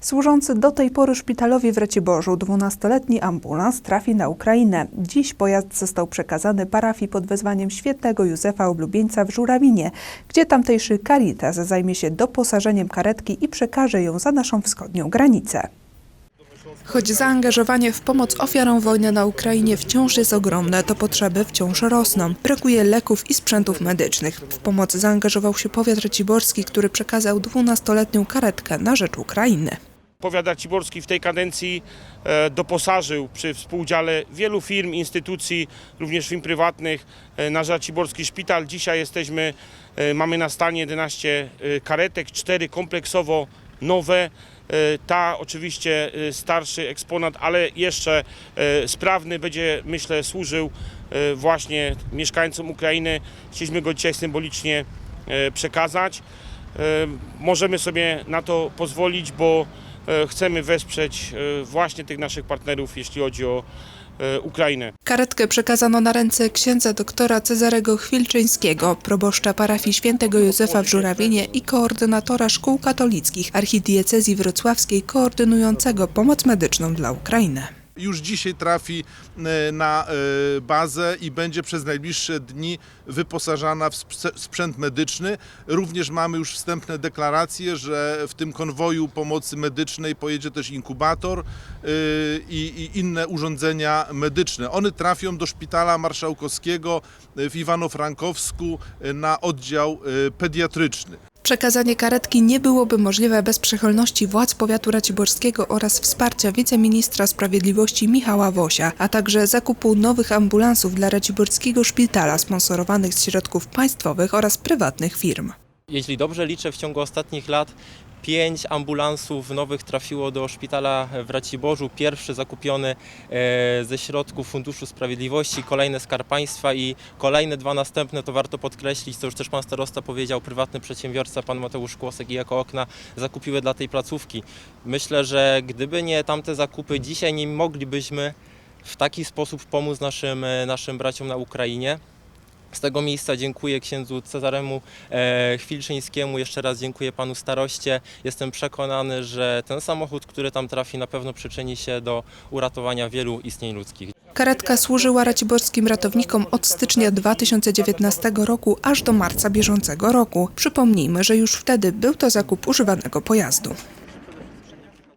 Służący do tej pory szpitalowi w Raciborzu 12-letni ambulans trafi na Ukrainę. Dziś pojazd został przekazany parafii pod wezwaniem świętego Józefa Oblubieńca w Żurawinie, gdzie tamtejszy Caritas zajmie się doposażeniem karetki i przekaże ją za naszą wschodnią granicę. Choć zaangażowanie w pomoc ofiarom wojny na Ukrainie wciąż jest ogromne, to potrzeby wciąż rosną. Brakuje leków i sprzętów medycznych. W pomoc zaangażował się powiat raciborski, który przekazał 12-letnią karetkę na rzecz Ukrainy. Powiat Raciborski w tej kadencji e, doposażył przy współudziale wielu firm, instytucji, również firm prywatnych e, nasz Raciborski Szpital. Dzisiaj jesteśmy, e, mamy na stanie 11 e, karetek, 4 kompleksowo nowe. E, Ta oczywiście e, starszy eksponat, ale jeszcze e, sprawny będzie myślę służył właśnie mieszkańcom Ukrainy. Chcieliśmy go dzisiaj symbolicznie przekazać. Możemy sobie na to pozwolić, bo chcemy wesprzeć właśnie tych naszych partnerów, jeśli chodzi o e, Ukrainę. Karetkę przekazano na ręce księdza doktora Cezarego Chwilczyńskiego, proboszcza parafii świętego Józefa w Żurawinie i koordynatora szkół katolickich archidiecezji wrocławskiej koordynującego pomoc medyczną dla Ukrainy. Już dzisiaj trafi e, na e, bazę i będzie przez najbliższe dni wyposażana w sp- sprzęt medyczny. Również mamy już wstępne deklaracje, że w tym konwoju pomocy medycznej pojedzie też inkubator e, i, inne urządzenia medyczne. One trafią do szpitala marszałkowskiego w Iwano-Frankowsku na oddział pediatryczny. Przekazanie karetki nie byłoby możliwe bez przychylności władz powiatu raciborskiego oraz wsparcia wiceministra sprawiedliwości Michała Wosia, a także zakupu nowych ambulansów dla raciborskiego szpitala sponsorowanych z środków państwowych oraz prywatnych firm. Jeśli dobrze liczę, w ciągu ostatnich lat pięć ambulansów nowych trafiło do szpitala w Raciborzu. Pierwszy zakupiony e, ze środków Funduszu Sprawiedliwości, kolejne Skarb Państwa i kolejne dwa następne, to warto podkreślić, co już też pan starosta powiedział, prywatny przedsiębiorca, pan Mateusz Kłosek i Jako Okna zakupiły dla tej placówki. Myślę, że gdyby nie tamte zakupy, dzisiaj nie moglibyśmy w taki sposób pomóc naszym, e, naszym braciom na Ukrainie. Z tego miejsca dziękuję księdzu Cezaremu e, Chwilczyńskiemu, jeszcze raz dziękuję panu staroście. Jestem przekonany, że ten samochód, który tam trafi, na pewno przyczyni się do uratowania wielu istnień ludzkich. Karetka służyła raciborskim ratownikom od stycznia 2019 roku aż do marca bieżącego roku. Przypomnijmy, że już wtedy był to zakup używanego pojazdu.